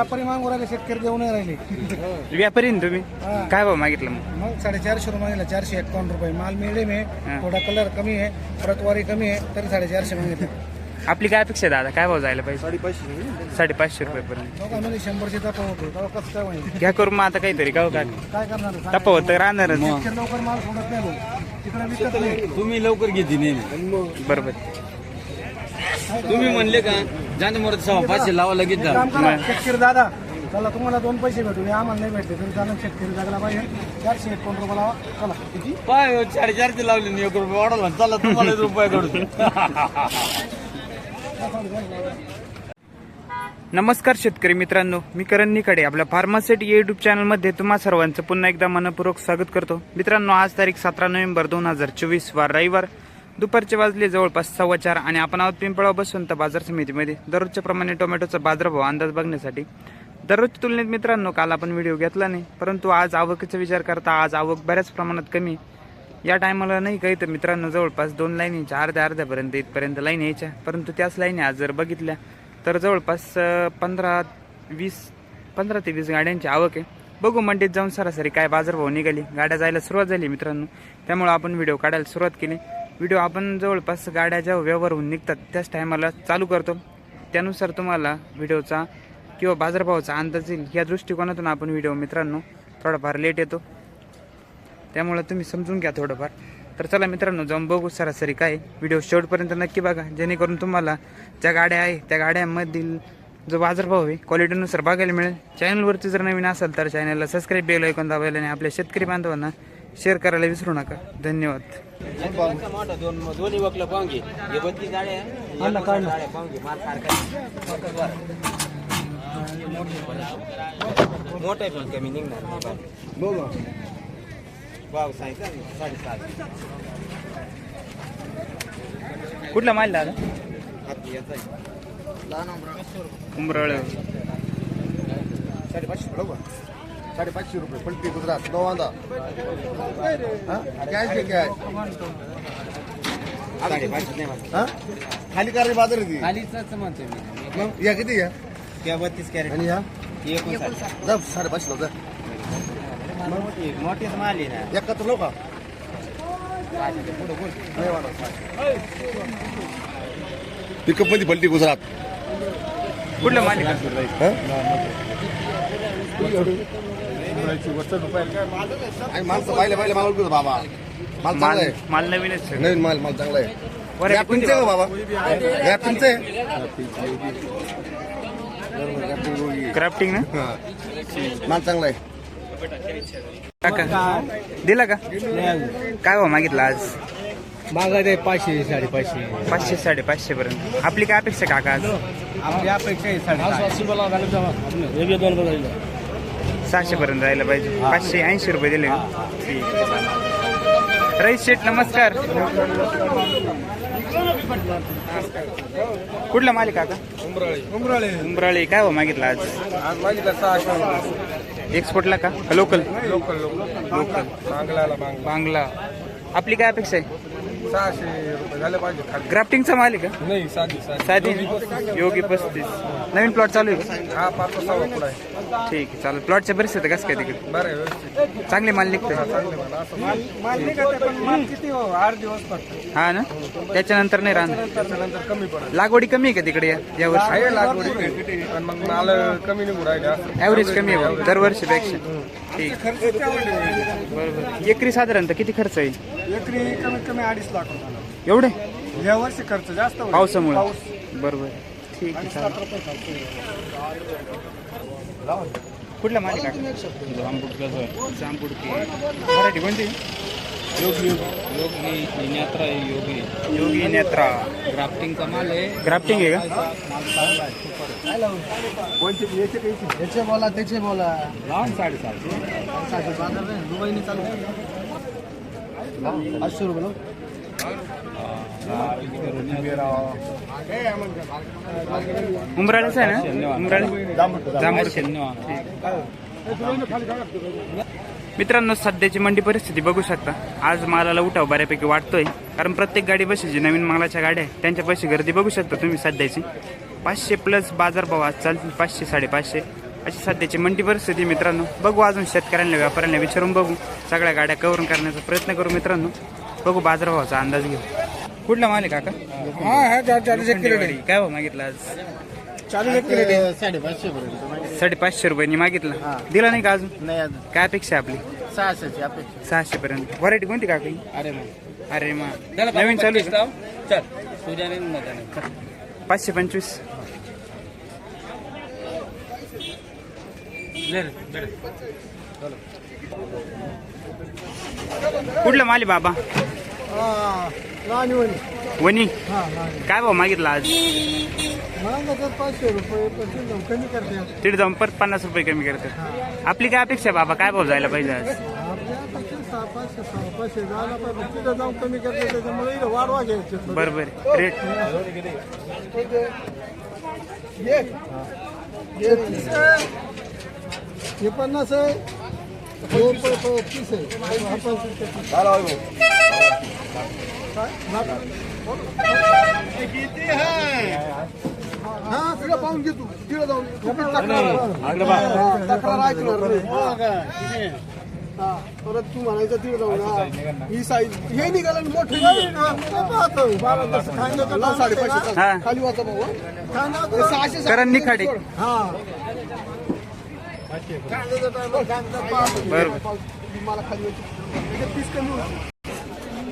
व्यापारी मागून राहिले शेतकरी देऊ नाही राहिले. व्यापारी ना तुम्ही? हा. काय भाव मागितलं मग? मग साडेचारशे रुपये मागितला चारशे एकावन्न रुपये. माल मिडियम आहे. थोडा कलर कमी आहे प्रतवारी कमी आहे तरी साडेचारशे मागितले. आपली काय अपेक्षा आहे दादा? काय भाव जायला पाहिजे? साडेपाचशे. रुपयेपर्यंत दोघांमध्ये शंभरचे तपा होतो तेव्हा कसं काय होईल घ्या करू मग आता काहीतरी का? काय काय करणार? टप्पा होतं राहणारच. शेतकरी लवकर माल सोडत नाही भाऊ. तिकडे विकत नाही. तुम्ही लवकर घेतली नाही बरोबर. तुम्ही म्हणले का? जाणते मोर सव्वा पाचशे लावा लगेच जा. काम करा मग. शेतकरी दादा चला तुम्हाला दोन पैसे भेटून हे आम्हाला नाही भेटले तरी चालेल शेतकरी जगला पाहिजे. चारशे एकावन्न रुपये लावा. चला किती? पाय साडेचारशे लावले नाही एक रुपये वाढवला. चला तुम्हाला रुपये कडून नमस्कार शेतकरी मित्रांनो मी करण निकडे आपल्या फार्मासेट युट्यूब चॅनलमध्ये तुम्हा सर्वांचं पुन्हा एकदा मनपूर्वक स्वागत करतो. मित्रांनो आज तारीख सतरा नोव्हेंबर दोन हजार चोवीस वार रविवार. दुपारचे वाजले जवळपास सव्वा चार आणि आपण आहोत पिंपळा बसवंत बाजार समितीमध्ये. दररोजच्या प्रमाणे टोमॅटोचा बाजारभाव अंदाज बघण्यासाठी. दररोजच्या तुलनेत मित्रांनो काल आपण व्हिडिओ घेतला नाही परंतु आज आवकीचा विचार करता आज आवक बऱ्याच प्रमाणात कमी आहे. या टायमाला नाही काही तर मित्रांनो जवळपास दोन लाईन यायच्या अर्ध्या अर्ध्यापर्यंत इथपर्यंत लाईन यायच्या. परंतु त्याच लाईनी आज जर बघितल्या तर जवळपास पंधरा वीस पंधरा ते वीस गाड्यांची आवक आहे. बघू मंडीत जाऊन सरासरी काय बाजारभाव निघाली. गाड्या जायला सुरुवात झाली मित्रांनो. त्यामुळे आपण व्हिडिओ काढायला सुरुवात केली. व्हिडिओ आपण जवळपास गाड्या ज्या व्यवहार होऊन निघतात त्याच टायमाला चालू करतो. त्यानुसार तुम्हाला व्हिडिओचा किंवा बाजारभावाचा अंदाज येईल. या दृष्टिकोनातून आपण व्हिडिओ मित्रांनो थोडाफार लेट येतो. त्यामुळं तुम्ही समजून घ्या थोडंफार. तर चला मित्रांनो जाऊन बघू सरासरी काय व्हिडिओ शेवटपर्यंत नक्की बघा. जेणेकरून तुम्हाला ज्या गाड्या आहे त्या गाड्यांमधील जो बाजारभाव आहे क्वालिटीनुसार बघायला मिळेल. चॅनलवरती जर नवीन असेल तर चॅनलला सबस्क्राईब बेल ऐकून दाबायला आणि आपल्या शेतकरी बांधवांना शेअर करायला विसरू नका. धन्यवाद. दोन्ही वकलं पाहून घे हे बत्तीस माल सारखा मोठं आहे पण कमी निघणार भाव सांगितलं साडेसात कुठला माल दादा? याचा. उमरळ साडेपाचशे बरोबर साडेपाचशे रुपये. पलटी गुजरात नवांदा. कॅश घे कॅश. हा? खाली कार बाजार आहे ती. खालीच म्हणतोय मी. मग या किती या? त्या बत्तीस कॅरेट. आणि या? एकोणसाठ. जा साडेपाचशे जा. मोठी मोठीच माल आहे ना. एकाहत्तर लो का? पुढे बोल पिकअपमध्ये पलटी गुजरात. कुठला माल आहे का? आणि माणसं पाहिले पाहिले माल ओळखतो बाबा. माल चांगला आहे. माल नवीनच आहे. नवीन माल माल चांगला आहे. कोणती तुमचे का बाबा? या तुमचे. क्राफ्टिंग ना? हा. माल चांगला आहे. काका दिला का? काय भाव मागितला आज? मागा दे पाचशे साडेपाचशे. पाचशे साडेपाचशे पर्यंत. आपली काय अपेक्षा काका आज? आपली अपेक्षा आहे सहाशे पर्यंत जायला पाहिजे. पाचशे ऐंशी रुपये दिले. ठीक आहे चालेल. रईस शेठ नमस्कार. कुठला मालिक काका उमराळे. उंबराळी काय हो मागितला आज? आज मागितला सहाशे एक्सपोर्टला का? Local local. लोकल मागलाला माग बांगला. आपली काय अपेक्षा आहे? सहाशे रुपये झाले पाहिजे खाली. ग्राफ्टिंगचा माल आहे? का नाही साधी साधी. योगी पस्तीस. नवीन प्लॉट चालू आहे हा पाच सहा पुढे आहे. ठीक आहे चालेल. प्लॉटच्या परिस्थिती कसं काय तिकडे? बरं आहे व्यवस्थित. चांगले माल निघतोय. चांगले माल असं माल माल निघत पण माल किती हो? आठ दिवस फक्त. हा ना? त्याच्यानंतर नाही राहणार. नंतर नंतर कमी पडेल. लागवडी कमी आहे का तिकडे या- या वर्षी? आहे लागवडी पण मग माल कमी निघू राहिले असं. ॲव्हरेज कमी आहे बा, दरवर्षीपेक्षा. ठीक. खर्च तेवढे बरोबर. एकरी साधारणतः किती खर्च येईल? एकरी कमीत कमी अडीच लाख रुपये एवढे? या वर्षी खर्च जास्त होईल. पावसामुळे. पाऊस. बरोबर. ठीक आहे अडीच चालेल. लाख रुपये खर्च होईल. कुठला मालिक? जांबुडकी मराठी कोणती? योगी नेत्रा आहे योगी. योगी नेत्रा. ग्राफ्टिंगचा माल आहे. ग्राफ्टिंग आहे का? याचे बोला त्याचे बोला. लावून साडेसातशे. दुबईने चालू पाचशे रुपये उमराळेच आहे ना? उमराळे? मित्रांनो सध्याची मंडी परिस्थिती बघू शकता. आज मालाला उठाव बऱ्यापैकी वाटतोय कारण प्रत्येक गाडी बशी जी नवीन मालाच्या गाड्या आहेत. त्यांच्या पैसे गर्दी बघू शकता तुम्ही सध्याची. पाचशे प्लस बाजारभाव आज चालतील. पाचशे साडेपाचशे. अशी सध्याची मंडी परिस्थिती मित्रांनो. बघू अजून शेतकऱ्यांना व्यापाऱ्यांना विचारून बघू. सगळ्या गाड्या कव्हर करण्याचा प्रयत्न करू मित्रांनो. बघू बाजारभावाचा अंदाज घेऊ. कुठला माल आहे काका? हा हा चार चाळीस एक किलो. काय भाव मागितला आज? चाळीस एक किलो साडेपाचशे पर्यंत साडेपाचशे रुपयांनी मागितला. दिला नाही का अजून? नाही अजून. काय अपेक्षा आहे आपली? सहाशेची अपेक्षा. सहाशे पर्यंत. व्हरायटी कोणती काका? अरे मग अरे मा नवीन चालू आहे का? चल. पाचशे पंचवीस. कुठलं माल आहे बाबा? लहान वणी. वनी हा लहान काय भाव मागितला आज? तर पाचशे रुपये पण कमी करते. तिथे जाऊन परत पन्नास रुपये कमी करतात आपली काय अपेक्षा आहे बाबा? काय भाव जायला पाहिजे आज? आपल्या सहा पाचशे सहा पाचशे जायला पाहिजे. तिथं जाऊन कमी करते त्याच्यामुळे इथं वाढवा घ्यायचे बरोबर रेट ये ये तीस आहे हे पन्नास आहे. हे तिला पाहून घे तू तिला जाऊन तक्रार ऐकणार परत तू म्हणायचं तिला जाऊन हा. ही साईज हे निघालं ना मोठं साडेपाचशे. खाली वाचा भाऊ सहाशे निखाडे हा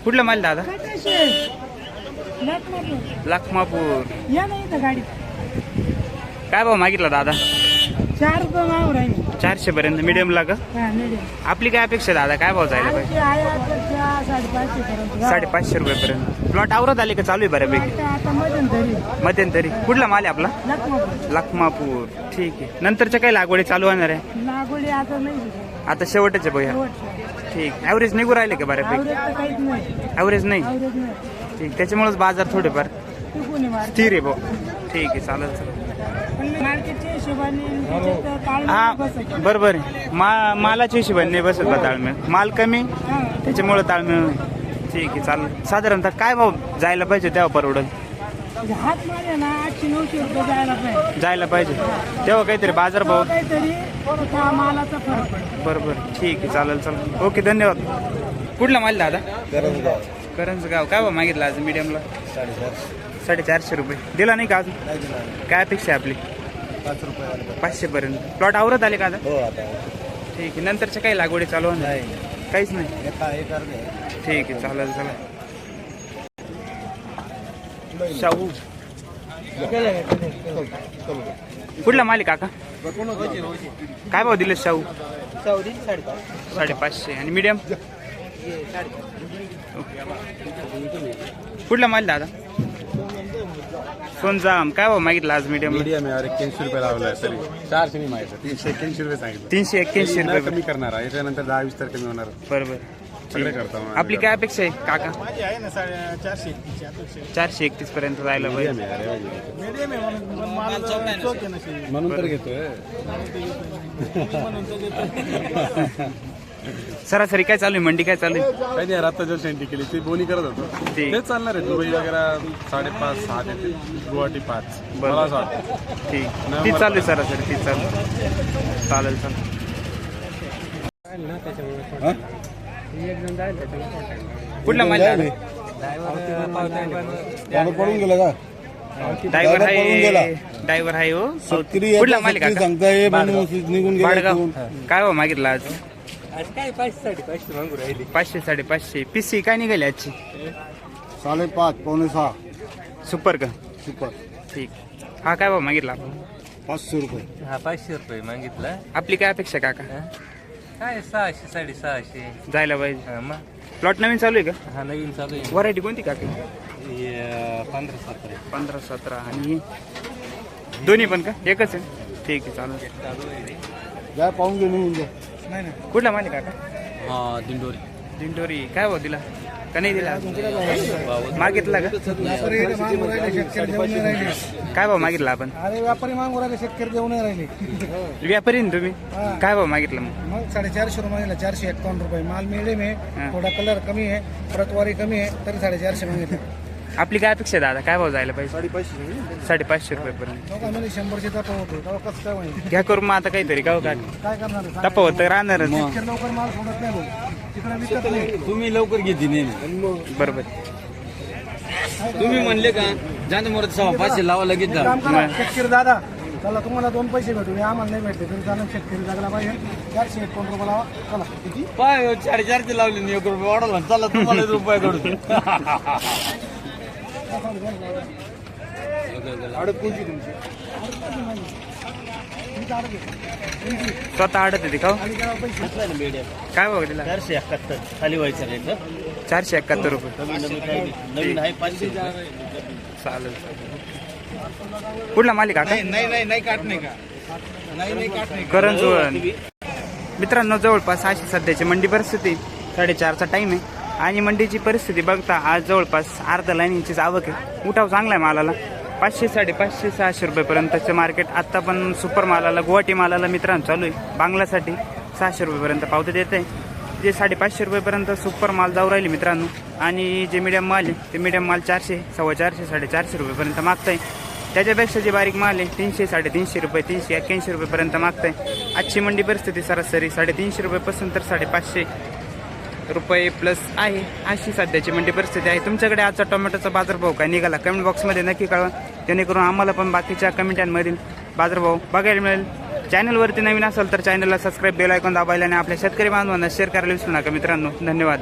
कुठला माल दादा? लखमापूर. या नाही गाडी. काय भाव मागितला दादा? चार रुपये मागून राहील. चारशे पर्यंत मिडियम लाग हा मिळेल आपली काय अपेक्षा दादा? काय भाव जायला पाहिजे? आमची आहे अपेक्षा साडेपाचशे पर्यंत. साडेपाचशे रुपये पर्यंत. प्लॉट आवरत आले का चालू आहे बऱ्यापैकी? आता आता मध्यंतरी. मध्यंतरी. कुठला माल आहे आपला? लखमापूर. लखमापूर. ठीक आहे. नंतरच्या काही लागवडी चालू होणार आहे? लागवडी आता नाही. आता शेवटच. ठीक. ॲव्हरेज निघू राहिले का बऱ्यापैकी? आवरेज तर काहीच नाही. ॲव्हरेज नाही? आवरेज नाही. ठीक. त्याच्यामुळेच बाजार थोडेफार स्थिर आहे भाऊ. ठीक आहे चालेल चालेल. मार्केटच्या हिशोबाने हा. बरोबर मा मालाच्या हिशोबाने नाही बसत बा ताळमेळ. माल कमी. त्याच्यामुळे ताळमेळ ठीक आहे चालेल. साधारणतः काय भाव जायला पाहिजे तेव्हा परवडल? रुपये जायला पाहिजे. जायला पाहिजे. तेव्हा काहीतरी बाजार भाव काहीतरी त्या मालाचा फरक पडतो. बरोबर ठीक आहे चालेल चालेल. ओके धन्यवाद. कुठला माल दादा? करंज गाव काय भाव मागितला आज मीडियमला साडेचारशे. रुपये. दिला नाही का अजून? काय अपेक्षा आहे आपली? पाचशे पर्यंत प्लॉट आवरत आले का आता? ठीक आहे. नंतरच्या काही लागवडी चालू होणार? काहीच नाही? ठीक आहे चालेल चालेल शाहू. कुठला माल आहे काका? काय भाव दिले शाहू? साडेपाचशे. आणि मीडियम कुठला माल दादा? सोनजाम काय भाव मागितला आज मीडियम मीडियम आहे एक्क्याऐंशी रुपये लावलाय तरी. चारशे नाही माहिती तीनशे एक्क्याऐंशी रुपये सांगितलं. तीनशे एक्क्याऐंशी रुपये. कमी करणार आहे. याच्यानंतर दहा वीस तर कमी होणार. बरोबर. सगळे करता मग. आपली काय अपेक्षा आहे काका? आहे ना साडे चारशे एकतीसची अपेक्षा चारशे एकतीस पर्यंत जायला मीडियम पाहिजे आहे अरे. मीडियम आहे. म्हणून माल चोक आहे ना शेळी. म्हणून तर घेतोय. सरासरी काय चालू आहे? मंडी काय चालू आहे? काही नाही आता जो सेंटी केली. ती बोनी करत होतो. ठीक. तेच चालणार आहे. दुबई वगैरे साडेपाच सहा देते. गुवाहाटी पाच. बरं. मला असं वाटतं. ठीक ती चालू आहे सरासरी ती चालू चालेल चालेल. कुठला माल पडून गेला का? ड्रायव्हर पळून आहे गेला. ड्रायव्हर आहे हो. शेतकरी कुठला येतो, माल आहे शेतकरी काका? सांगताय निघून गेला बाडगाव. इथून. काय हो मागितला आज? पाचशे साडेपाचशे पिसी काय निघाली आजची? साडेपाच पावणे सहा. सुपर का? सुपर ठीक. हा काय भाव मागितला? आपण? पाचशे रुपये. हा पाचशे रुपये मागितला. आपली काय अपेक्षा काका? काय सहाशे साडेसहाशे जायला पाहिजे. हा, मग? प्लॉट नवीन चालू आहे का? हा नवीन चालू आहे. व्हरायटी कोणती काका? हे, अं, पंधरा सतरा. पंधरा सतरा आणि ही? दोन्ही पण का? एकच आहे? ठीक आहे चालेल. काय पाहून घे निघून जा कुठला मालिक काका हा दिंडोरी. दिंडोरी. काय भाव दिला? का नाही दिला? मागितला का? व्यापारी इकडे मागून राहिले शेतकरी देऊन नाही राहिले. काय भाव मागितला आपण? अरे व्यापारी मागून राहिले शेतकरी देऊन नाही राहिले. व्यापारी ना तुम्ही. काय भाव मागितला मग? मग साडेचारशे रुपये मागितला चारशे एकावन्न रुपये. माल मिडियम. आहे थोडा कलर कमी आहे प्रतवारी कमी आहे तरी साडेचारशे मागितले. आपली काय अपेक्षा आहे दादा? काय भाव जायला पाहिजे? साडेपाचशे शंभरचे होते. कसं काय होईल? घ्या करून मग आता काहीतरी का हो का? काय करणार आहे? तपवत तर राहणारच. शेतकरी लवकर माल सोडत नाही भाऊ. तिकडे विकत नाही. तुम्ही लवकर घेतली नेहमी बरोबर. तुम्ही म्हणले का जाणं मोरत सव्वा पाचशे लावा लगेच जा काम करा शेतकरी दादा. चला तुम्हाला दोन पैसे भेटू. हे आम्हाला नाही भेटले तरी चालेल शेतकरी जगला पाहिजे. चारशे एक रुपये लावा. चला किती? पाय साडेचारशे लावले नाही एक रुपये वाढवला. चला तुम्हाला एक रुपये कडून तुमची स्वतः आडत येते का हो? काय भाव दिला? चारशे एकाहत्तर. खाली व्हायचं रेट चारशे एकाहत्तर रुपये. नवीन आहे पाचशे चालेल. कुठला मालिक काका नाही नाही नाही काट नाही का? नाही नाही काट नाही करण चोळण मित्रांनो जवळपास अशी सध्याची मंडी परिस्थिती. साडेचारचा टाइम आहे. आणि मंडीची परिस्थिती बघता आज जवळपास अर्धा लाईनीचीच आवक आहे. उठाव चांगला आहे मालाला. पाचशे साडेपाचशे सहाशे रुपयेपर्यंतचं मार्केट आत्ता पण सुपर मालाला गुवाहाटी मालाला मित्रांनो चालू आहे. बांगलासाठी सहाशे रुपयेपर्यंत पावते देत आहे. जे साडेपाचशे रुपयेपर्यंत सुपर माल जाऊ राहिले मित्रांनो. आणि जे मिडियम माल आहे ते मिडियम माल चारशे सव्वा चारशे साडेचारशे रुपयेपर्यंत मागताय. त्याच्यापेक्षा जे बारीक माल आहे तीनशे साडेतीनशे रुपये तीनशे एक्क्याऐंशी रुपयेपर्यंत मागताय. आजची मंडी परिस्थिती सरासरी साडेतीनशे रुपयेपासून तर साडेपाचशे रुपये प्लस आहे. अशी सध्याची मंडी परिस्थिती आहे. तुमच्याकडे आजचा टोमॅटोचा बाजारभाव काय निघाला? कमेंट बॉक्समध्ये नक्की कळवा. जेणेकरून आम्हाला पण बाकीच्या कमेंटांमधील बाजारभाव बघायला मिळेल. चॅनलवरती नवीन असेल तर चॅनलला सबस्क्राईब बेल ऐकून दाबायला आणि आपल्या शेतकरी बांधवांना शेअर करायला विसरू नका मित्रांनो. धन्यवाद.